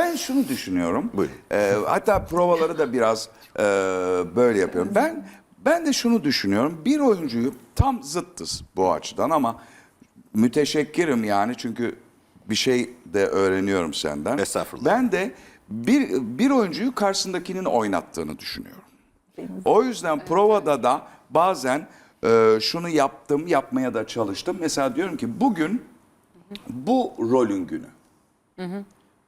Ben şunu düşünüyorum. Buyurun. Ee, hatta provaları da biraz e, böyle yapıyorum. Ben ben de şunu düşünüyorum. Bir oyuncuyu tam zıttız bu açıdan ama müteşekkirim yani çünkü bir şey de öğreniyorum senden. Estağfurullah. Ben de bir bir oyuncuyu karşısındakinin oynattığını düşünüyorum. O yüzden provada da bazen e, şunu yaptım, yapmaya da çalıştım. Mesela diyorum ki bugün bu rolün günü.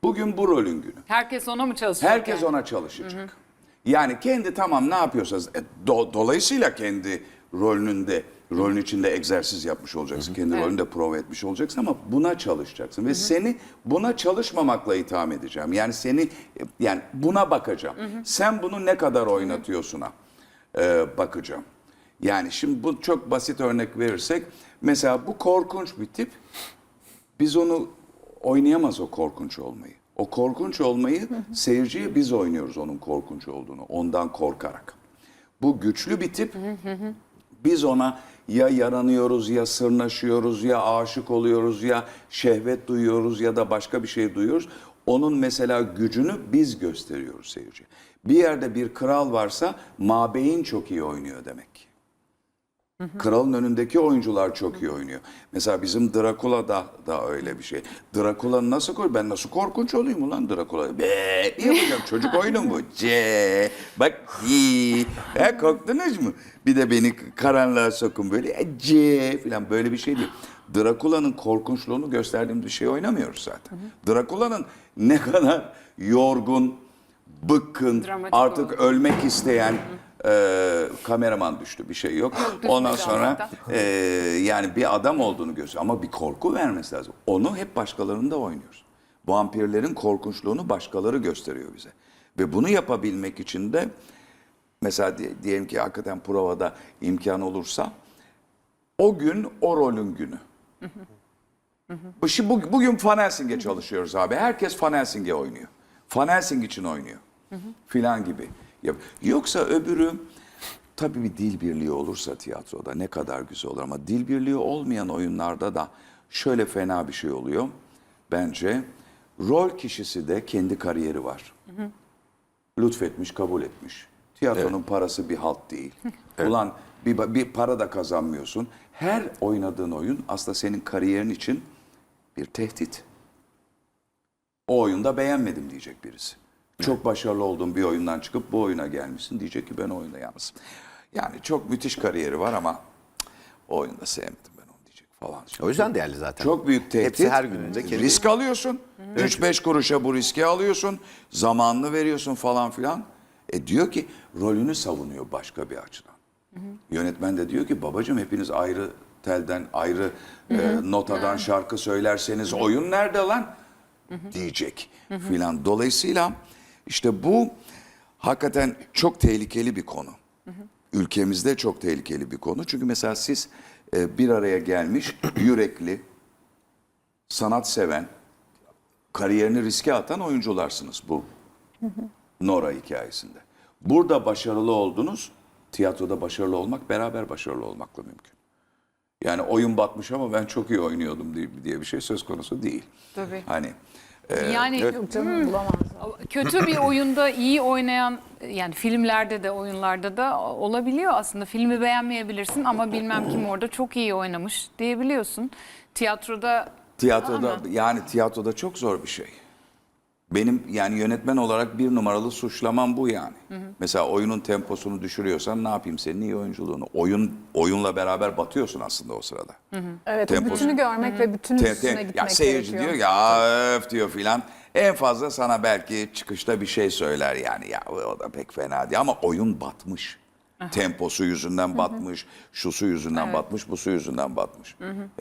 Bugün bu rolün günü. Herkes ona mı çalışacak? Herkes yani? ona çalışacak. Yani kendi tamam ne yapıyorsanız e, do- dolayısıyla kendi rolünün de rolün içinde egzersiz yapmış olacaksın. Kendi Evet. rolünde prova etmiş olacaksın ama buna çalışacaksın ve seni buna çalışmamakla itham edeceğim. Yani seni yani buna bakacağım. Sen bunu ne kadar oynatıyorsuna e, bakacağım. Yani şimdi bu çok basit örnek verirsek mesela bu korkunç bir tip biz onu oynayamaz o korkunç olmayı. O korkunç olmayı seyirciye biz oynuyoruz onun korkunç olduğunu. Ondan korkarak. Bu güçlü bir tip. Biz ona ya yaranıyoruz ya sırnaşıyoruz ya aşık oluyoruz ya şehvet duyuyoruz ya da başka bir şey duyuyoruz. Onun mesela gücünü biz gösteriyoruz seyirciye. Bir yerde bir kral varsa mabeyin çok iyi oynuyor demek ki. Kralın önündeki oyuncular çok iyi oynuyor. Mesela bizim Drakula'da da öyle bir şey. Drakula'nı nasıl koy? Ben nasıl korkunç olayım ulan Drakula? Be, ne yapacağım? Çocuk oyunu mu bu? C, bak, hi. He, korktunuz mu? Bir de beni karanlığa sokun böyle. E, C falan böyle bir şey değil. Drakula'nın korkunçluğunu gösterdiğim bir şey oynamıyoruz zaten. Drakula'nın ne kadar yorgun, bıkkın, Dramatik artık oldu. ölmek isteyen e, kameraman düştü bir şey yok. Ondan sonra e, yani bir adam olduğunu gösteriyor ama bir korku vermesi lazım. Onu hep başkalarında oynuyoruz. Vampirlerin korkunçluğunu başkaları gösteriyor bize. Ve bunu yapabilmek için de mesela di- diyelim ki hakikaten provada imkan olursa o gün o rolün günü. Şimdi bu- bugün Van Helsing'e çalışıyoruz abi. Herkes Van Helsing'e oynuyor. Van Helsing için oynuyor. Filan gibi. Yap- Yoksa öbürü tabii bir dil birliği olursa tiyatroda ne kadar güzel olur ama dil birliği olmayan oyunlarda da şöyle fena bir şey oluyor. Bence rol kişisi de kendi kariyeri var. Lütfetmiş, kabul etmiş. Tiyatronun parası bir halt değil. Ulan bir, bir para da kazanmıyorsun. Her oynadığın oyun aslında senin kariyerin için bir tehdit. O oyunda beğenmedim diyecek birisi. Çok başarılı olduğun bir oyundan çıkıp bu oyuna gelmişsin diyecek ki ben o oyunda yalnız. Yani çok müthiş kariyeri var ama o oyunda sevmedim ben onu diyecek falan. O yüzden değerli zaten. Çok büyük tehdit. Hepsi her gününde kendi... Risk alıyorsun. 3-5 kuruşa bu riski alıyorsun. Zamanını veriyorsun falan filan. E diyor ki rolünü savunuyor başka bir açıdan. Yönetmen de diyor ki babacığım hepiniz ayrı telden ayrı e, notadan şarkı söylerseniz oyun nerede lan? diyecek filan. Dolayısıyla işte bu hakikaten çok tehlikeli bir konu. Ülkemizde çok tehlikeli bir konu. Çünkü mesela siz e, bir araya gelmiş yürekli, sanat seven, kariyerini riske atan oyuncularsınız bu Nora hikayesinde. Burada başarılı oldunuz, tiyatroda başarılı olmak beraber başarılı olmakla mümkün. Yani oyun batmış ama ben çok iyi oynuyordum diye, diye bir şey söz konusu değil. Tabii. Hani Yani Yok canım bulamaz. kötü bir oyunda iyi oynayan yani filmlerde de oyunlarda da olabiliyor aslında. Filmi beğenmeyebilirsin ama bilmem kim orada çok iyi oynamış diyebiliyorsun. Tiyatroda Tiyatroda yani tiyatroda çok zor bir şey. Benim yani yönetmen olarak bir numaralı suçlamam bu yani. Mesela oyunun temposunu düşürüyorsan ne yapayım senin iyi oyunculuğunu. Oyun oyunla beraber batıyorsun aslında o sırada. Evet, o Temposu. bütünü görmek ve bütün Te- üstüne te- gitmek ya seyirci gerekiyor. diyor "Aa, öf diyor filan. En fazla sana belki çıkışta bir şey söyler yani ya o da pek fena değil ama oyun batmış. Temposu yüzünden batmış, şusu yüzünden batmış, busu yüzünden batmış.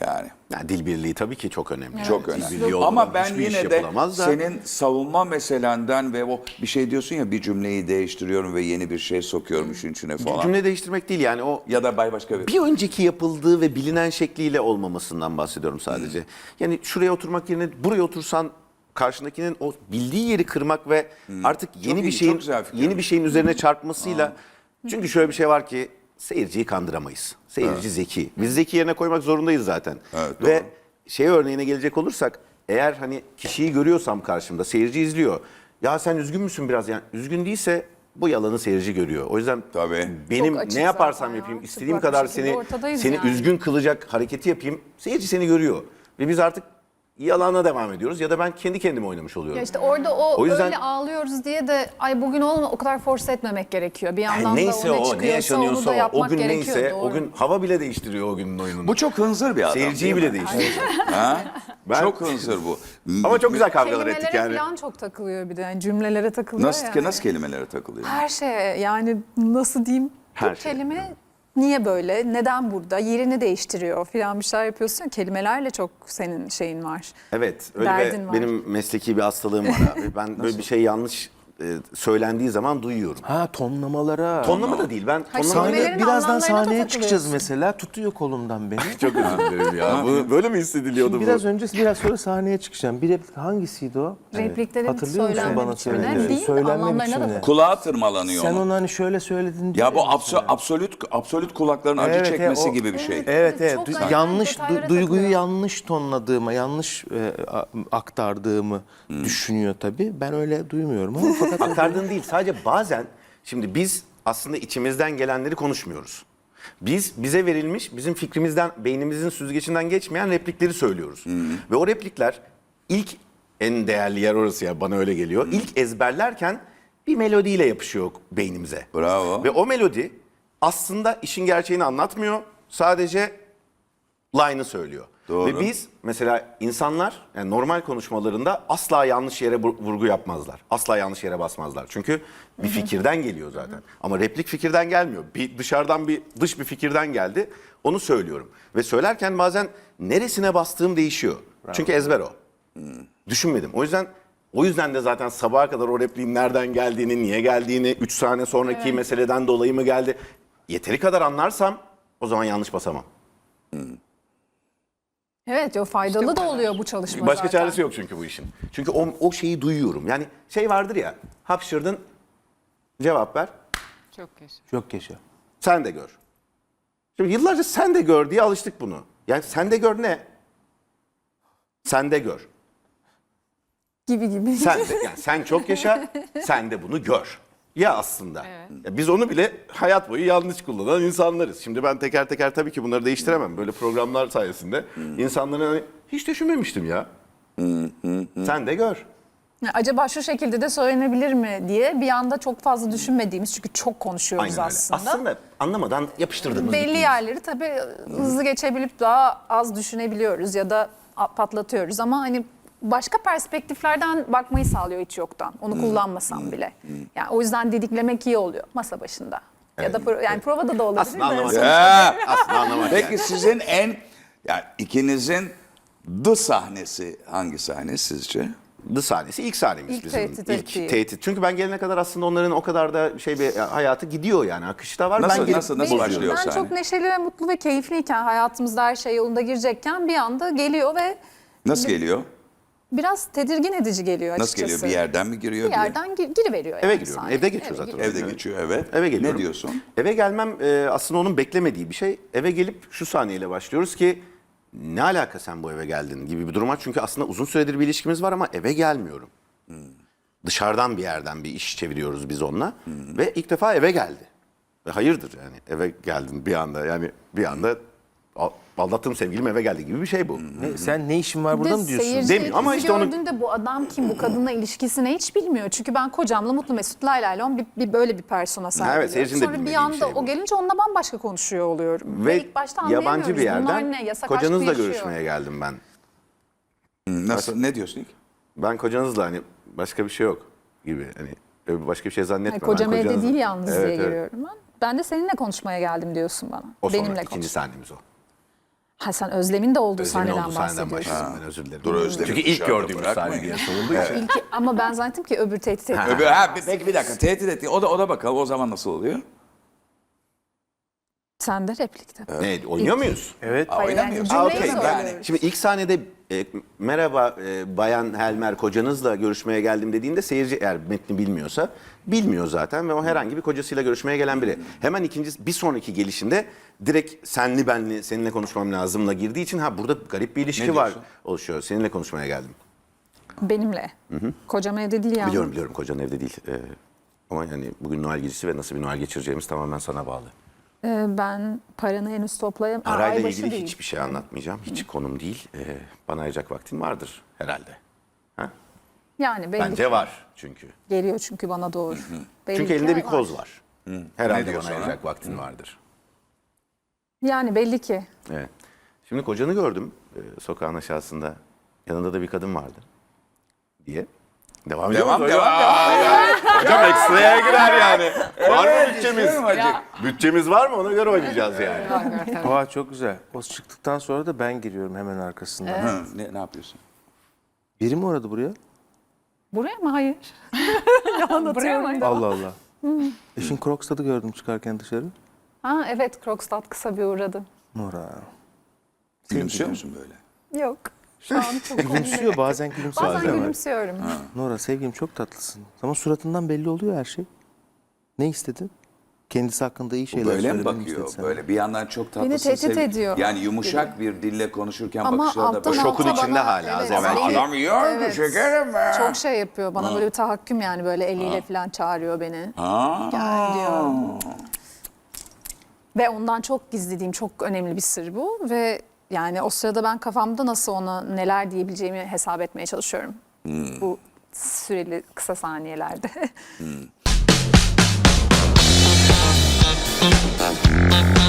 Yani. Yani dil birliği tabii ki çok önemli. Çok Dil önemli. birliği Ama ben yine de da. senin savunma meselenden ve o bir şey diyorsun ya bir cümleyi değiştiriyorum ve yeni bir şey sokuyorum işin içine falan. Cümle değiştirmek değil yani o Ya da bay başka bir. bir önceki yapıldığı ve bilinen şekliyle olmamasından bahsediyorum sadece. Yani şuraya oturmak yerine buraya otursan karşındakinin o bildiği yeri kırmak ve artık yeni iyi, bir çok şeyin yeni bir şeyin üzerine çarpmasıyla çünkü şöyle bir şey var ki seyirciyi kandıramayız. Seyirci zeki. Biz zeki yerine koymak zorundayız zaten. Evet, ve doğru. şey örneğine gelecek olursak eğer hani kişiyi görüyorsam karşımda seyirci izliyor. Ya sen üzgün müsün biraz yani üzgün değilse bu yalanı seyirci görüyor. O yüzden Tabii. benim ne yaparsam ya. yapayım Çıplak istediğim bir kadar seni seni yani. üzgün kılacak hareketi yapayım. Seyirci seni görüyor. Ve biz artık yalana devam ediyoruz ya da ben kendi kendime oynamış oluyorum. Ya işte orada o, O yüzden- öyle ağlıyoruz diye de ay bugün olma o kadar force etmemek gerekiyor. Bir yandan Yani neyse da o ne çıkıyorsa onu da yaşanıyorsa o, o gün gerekiyor. neyse doğru. o gün hava bile değiştiriyor o günün oyununu. Bu çok hınzır bir adam. Seyirciyi bile değiştiriyor. Ben- Çok hınzır bu. Ama çok güzel kavgalar Kelimelere ettik yani. falan çok takılıyor bir de. Yani cümlelere takılıyor Nasıl, yani. nasıl kelimelere takılıyor? Her şeye yani nasıl diyeyim Her bu şey. kelime niye böyle, neden burada, yerini değiştiriyor filan bir şeyler yapıyorsun. ya, Kelimelerle çok senin şeyin var. Evet, öyle Derdin ve var. benim mesleki bir hastalığım var abi. Ben böyle bir şey yanlış e, söylendiği zaman duyuyorum. Ha tonlamalara. Tonlama da değil. Ben Hayır, tonlama kelimelerin Sahne, birazdan anlamlarına sahneye çıkacağız mesela. Tutuyor kolumdan beni. çok özür dilerim ya. Bu böyle mi hissediliyordu Şimdi bu? biraz önce biraz sonra sahneye çıkacağım. Bir replik hangisiydi o? Repliklerin Hatırlıyor musun söylenme bana biçimine söylediğini? değil de Söylenme anlamlarına da biçimine. Kulağa tırmalanıyor Sen onu. onu hani şöyle söyledin diye Ya bu abso- absolut absolut kulakların acı Evet, çekmesi o- gibi bir şey. Evet evet. Çok Du- yanlış detaylara du- duyguyu takılıyor. yanlış tonladığıma, yanlış e, a- aktardığımı Hmm. düşünüyor tabii. Ben öyle duymuyorum ama fakat Aktardığın değil. Sadece bazen şimdi biz aslında içimizden gelenleri konuşmuyoruz. Biz bize verilmiş, bizim fikrimizden, beynimizin süzgecinden geçmeyen replikleri söylüyoruz. Ve o replikler ilk en değerli yer orası ya bana öyle geliyor. İlk ezberlerken bir melodiyle yapışıyor beynimize. Bravo. Ve o melodi aslında işin gerçeğini anlatmıyor. Sadece line'ı söylüyor. Doğru. Ve biz mesela insanlar yani normal konuşmalarında asla yanlış yere vurgu yapmazlar. Asla yanlış yere basmazlar. Çünkü bir fikirden geliyor zaten. Ama replik fikirden gelmiyor. Bir dışarıdan bir dış bir fikirden geldi. Onu söylüyorum. Ve söylerken bazen neresine bastığım değişiyor. Çünkü ezber o. Düşünmedim. O yüzden o yüzden de zaten sabaha kadar o repliğin nereden geldiğini, niye geldiğini, 3 saniye sonraki meseleden dolayı mı geldi? Yeteri kadar anlarsam o zaman yanlış basamam. Evet o faydalı da oluyor bu çalışma Başka zaten. çaresi yok çünkü bu işin. Çünkü o, o şeyi duyuyorum. Yani şey vardır ya, hapşırdın, cevap ver, Çok yaşa. çok yaşa. sen de gör. Şimdi yıllarca sen de gör diye alıştık bunu. Yani sen de gör ne? Sen de gör. Gibi gibi. Sen de, yani sen çok yaşa, sen de bunu gör. Ya aslında. Ya biz onu bile hayat boyu yanlış kullanan insanlarız. Şimdi ben teker teker tabii ki bunları değiştiremem. Böyle programlar sayesinde insanların hani hiç düşünmemiştim ya. Sen de gör. Ya Acaba şu şekilde de söylenebilir mi diye bir anda çok fazla düşünmediğimiz çünkü çok konuşuyoruz Aynen öyle. aslında. Aslında anlamadan yapıştırdığımız Belli gittiğimiz. yerleri tabii hızlı geçebilip daha az düşünebiliyoruz ya da patlatıyoruz ama hani başka perspektiflerden bakmayı sağlıyor hiç yoktan. Onu kullanmasam bile. Yani o yüzden didiklemek iyi oluyor masa başında. Ya da pro- yani provada da olabilir. Aslında de. anlamak. Ya. Aslında anlamak Peki yani. sizin en yani ikinizin the sahnesi hangi sahne sizce? The sahnesi ilk sahnemiz İlk bizim. tehdit ilk ettiği. tehdit. Çünkü ben gelene kadar aslında onların o kadar da şey bir hayatı gidiyor yani akışta var. Nasıl- ben gelip nasıl- nasıl bozuyorum. başlıyor? Ben sahne? çok neşeli ve mutlu ve keyifliyken hayatımızda her şey yolunda girecekken bir anda geliyor ve Nasıl geliyor? Biraz tedirgin edici geliyor Nasıl açıkçası. geliyor? Bir yerden mi giriyor? Bir yerden gir, giriveriyor yani Eve giriyorum. sahneye. Evde geçiyor Eve zaten. Evde geçiyor evet. Eve geliyorum. Ne diyorsun? Eve gelmem e, aslında onun beklemediği bir şey. Eve gelip şu sahneyle başlıyoruz ki ne alaka sen bu eve geldin gibi bir durum var. Çünkü aslında uzun süredir bir ilişkimiz var ama eve gelmiyorum. Dışarıdan bir yerden bir iş çeviriyoruz biz onunla. Ve ilk defa eve geldi. Ve hayırdır yani eve geldin bir anda yani bir anda aldattığım sevgilim eve geldi gibi bir şey bu. Ne, sen ne işin var burada de mı diyorsun? seyirci Demiyor ama ikisi işte onu- gördüğünde bu adam kim, bu kadınla ilişkisine hiç bilmiyor. Çünkü ben kocamla mutlu mesut lay lay lom bir, bir böyle bir persona sahip. Evet, seyircinin de Sonra bir bilmediği bir anda şey bu. o gelince onunla bambaşka konuşuyor oluyorum. Ve ilk başta anlayamıyoruz. yabancı bir Bunlar yerden ne? Yasak aşk mı kocanızla yaşıyor? görüşmeye geldim ben. Hı, Nasıl? Ne diyorsun ilk? Ben kocanızla hani başka bir şey yok gibi hani başka bir şey zannetme. Yani ben kocam evde kocanızla- değil yalnız Evet, diye evet. giriyorum ben. Ben de seninle konuşmaya geldim diyorsun bana. O sonra Benimle ikinci konuş. sahnemiz o. Ha sen Özlem'in de olduğu Özlem'in sahneden olduğu sahneden bahsediyorsun. başladım ben özür dilerim. Dur, Özlem'i Çünkü ilk gördüğümüz sahne diye sorulduğu için. İlki, ama ben zannettim ki öbür tehdit etti. Öbür, ha, bir- peki bir dakika tehdit etti. O da, o da bakalım o zaman nasıl oluyor? Sen de replikte. Ne oynuyor muyuz? Evet. Aa, Hayır, yani oynamıyorsun. cümleyi Aa, okey. söylüyorum. Yani Şimdi ilk sahnede e, merhaba e, Bayan Helmer kocanızla görüşmeye geldim dediğinde seyirci eğer metni bilmiyorsa bilmiyor zaten ve o herhangi bir kocasıyla görüşmeye gelen biri. Hemen ikinci bir sonraki gelişinde direkt senli benli seninle konuşmam lazımla girdiği için ha burada garip bir ilişki var diyorsun? oluşuyor. Seninle konuşmaya geldim. Benimle. Kocam evde değil yani. Biliyorum biliyorum kocan evde değil. E, ama yani bugün Noel gecesi ve nasıl bir Noel geçireceğimiz tamamen sana bağlı. Ee, ben paranı henüz toplayam. Parayla ilgili değil. hiçbir şey anlatmayacağım. Hiç konum değil. E, bana ayıracak vaktin vardır herhalde. Ha? Yani belli Bence ki. var çünkü. Geliyor çünkü bana doğru. Belli Çünkü ki elinde bir var. koz var. Herhalde Ne diyor bana sonra? ayıracak vaktin vardır. Yani belli ki. Evet. Şimdi kocanı gördüm e, sokağın aşağısında. Yanında da bir kadın vardı. Diye. Devam ediyor Devam muyuz devam. hocam? Hocam ekstraya girer yani. Var mı bütçemiz? Bütçemiz var mı? Ona göre oynayacağız yani. Aa çok güzel. O çıktıktan sonra da ben giriyorum hemen arkasından. Hı, ne, ne yapıyorsun? Biri mi uğradı buraya? Buraya mı? Hayır. Buraya mı? Allah Allah. Eşin Crocs'ta da gördüm çıkarken dışarı. Ha evet Crocstat kısa bir uğradı. Nora. Gülümsüyor musun böyle? Yok. Şu an çok Gülümsüyor bazen gülümsüyor. Bazen gülümsüyorum. Nora sevgilim çok tatlısın. Ama suratından belli oluyor her şey. Ne istedin? Kendisi hakkında iyi şeyler böyle mi söylememi bakıyor? Böyle bir yandan çok tatlısın. Beni tehdit sev- ediyor Yani yumuşak bir dille konuşurken Ama bakışları da alttan böyle. Şokun alta içinde bana- hala az evet, evvelki. eli- Adam yiyor mu şekerim be? Çok şey yapıyor. Bana böyle bir tahakküm yani böyle eliyle falan çağırıyor beni. Ha. Gel diyor. Ve ondan çok gizlediğim çok önemli bir sır bu. Ve yani o sırada ben kafamda nasıl ona neler diyebileceğimi hesap etmeye çalışıyorum. Bu süreli kısa saniyelerde.